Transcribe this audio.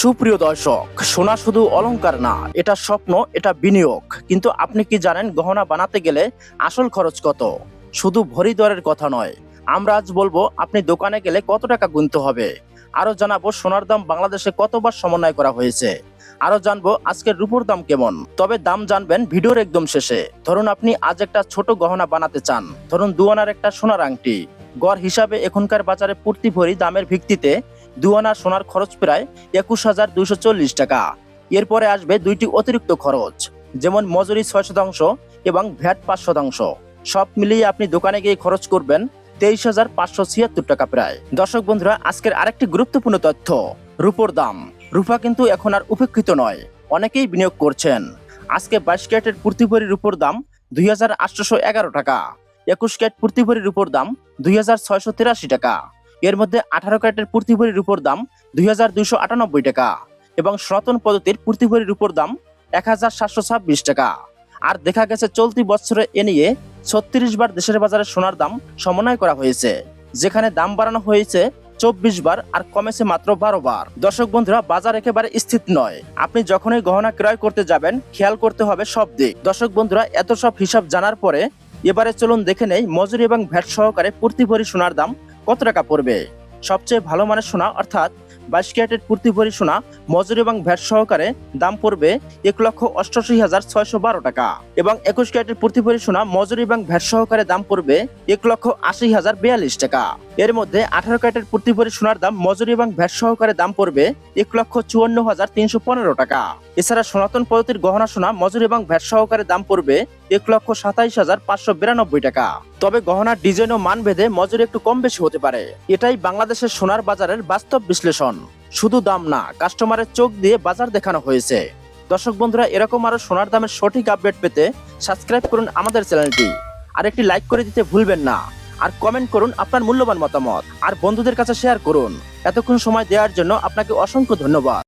সুপ্রিয় দর্শক, সোনা শুধু অলংকার না, এটা স্বপ্ন, এটা বিনিয়োগ। কিন্তু আপনি কি জানেন গহনা বানাতে গেলে আসল খরচ কত? শুধু ভরি দরের কথা নয়, আমরা আজ বলব আপনি দোকানে গেলে কত টাকা গুনতে হবে। আরও জানাব সোনার দাম বাংলাদেশে কতবার সমন্বয় করা হয়েছে। আরও জানব আজকের রূপোর দাম কেমন। তবে দাম জানবেন ভিডিওর একদম শেষে। ধরুন আপনি আজ একটা ছোট গহনা বানাতে চান। ধরুন দুয়ানার একটা সোনার আংটি। গড় হিসাবে এখনকার বাজারে প্রতি ভরি দামের ভিত্তিতে দুয়ানা সোনার খরচ প্রায় একুশ হাজার চল্লিশ টাকা। এরপরে আসবে দুইটি অতিরিক্ত খরচ, যেমন মজুরি ছয় শতাংশ এবং ভ্যাট পাঁচ শতাংশ। সব মিলিয়ে আপনি দোকানে গিয়ে খরচ করবেন তেইশ হাজার পাঁচশো ছিয়াত্তর টাকা প্রায়। দর্শক বন্ধুরা, আজকের আরেকটি গুরুত্বপূর্ণ তথ্য, রূপোর দাম। রূপা কিন্তু এখন আর উপেক্ষিত নয়, অনেকেই বিনিয়োগ করছেন। আজকে বাইশ ক্যারেটের প্রতি ভরি রূপোর দাম দুই হাজার আটশোশো এগারো টাকা, একুশ ক্যারেট প্রতি ভরি রূপোর দাম দুই হাজার ছয়শো তিরাশি টাকা। এর মধ্যে আঠারো ক্যারেটের প্রতি ভরির রূপোর দাম দুই হাজার দুইশো আটানব্বই টাকা এবং সনাতন পদ্ধতির প্রতি ভরির রূপোর দাম এক হাজার সাতশো ছাব্বিশ টাকা। আর দেখা গেছে চলতি বছরে এ নিয়ে ছত্রিশ বার দেশের বাজারে সোনার দাম সমন্বয় করা হয়েছে, যেখানে দাম বাড়ানো হয়েছে চব্বিশ বার আর কমেছে মাত্র বারো বার। দর্শক বন্ধুরা, বাজার একেবারে স্থিত নয়। আপনি যখনই গহনা ক্রয় করতে যাবেন, খেয়াল করতে হবে সব দিক। দর্শক বন্ধুরা, এত সব হিসাব জানার পরে এবারে চলুন দেখে নেই মজুরি এবং ভ্যাট সহকারে প্রতি ভরি সোনার দাম কত টাকা পড়বে? সবচেয়ে ভালো মানের সোনা, অর্থাৎ বাইশ ক্যারেটের প্রতি ভরি সোনা, মজুরি এবং ভ্যাট সহকারে দাম পড়বে এক লক্ষ অষ্টাশি হাজার ছয়শো বারো টাকা। এবং একুশ ক্যারেটের প্রতি ভরি সোনা, মজুরি এবং ভ্যাট সহকারে দাম পড়বে এক লক্ষ আশি হাজার বিয়াল্লিশ টাকা। এর মধ্যে আঠারো ক্যারেটের প্রতি ভরি সোনার দাম, মজুরি এবং ভ্যাট সহকারে দাম পড়বে এক লক্ষ চুয়ান্ন হাজার তিনশো পনেরো টাকা। এছাড়া সনাতন পদ্ধতির গহনা সোনা, মজুরি এবং ভ্যাট সহকারে দাম পড়বে এক লক্ষ সাতাইশ হাজার পাঁচশো বিরানব্বই টাকা। তবে গহনার ডিজাইন ও মান ভেদে মজুরি একটু কম বেশি হতে পারে। এটাই বাংলাদেশের সোনার বাজারের বাস্তব বিশ্লেষণ। শুধু দাম না, কাস্টমারের চোখ দিয়ে বাজার দেখানো হয়েছে। দর্শক বন্ধুরা, এরকম আরও সোনার দামের সঠিক আপডেট পেতে সাবস্ক্রাইব করুন আমাদের চ্যানেলটি। আর একটি লাইক করে দিতে ভুলবেন না। আর কমেন্ট করুন আপনার মূল্যবান মতামত। আর বন্ধুদের কাছে শেয়ার করুন। এতক্ষণ সময় দেওয়ার জন্য আপনাকে অসংখ্য ধন্যবাদ।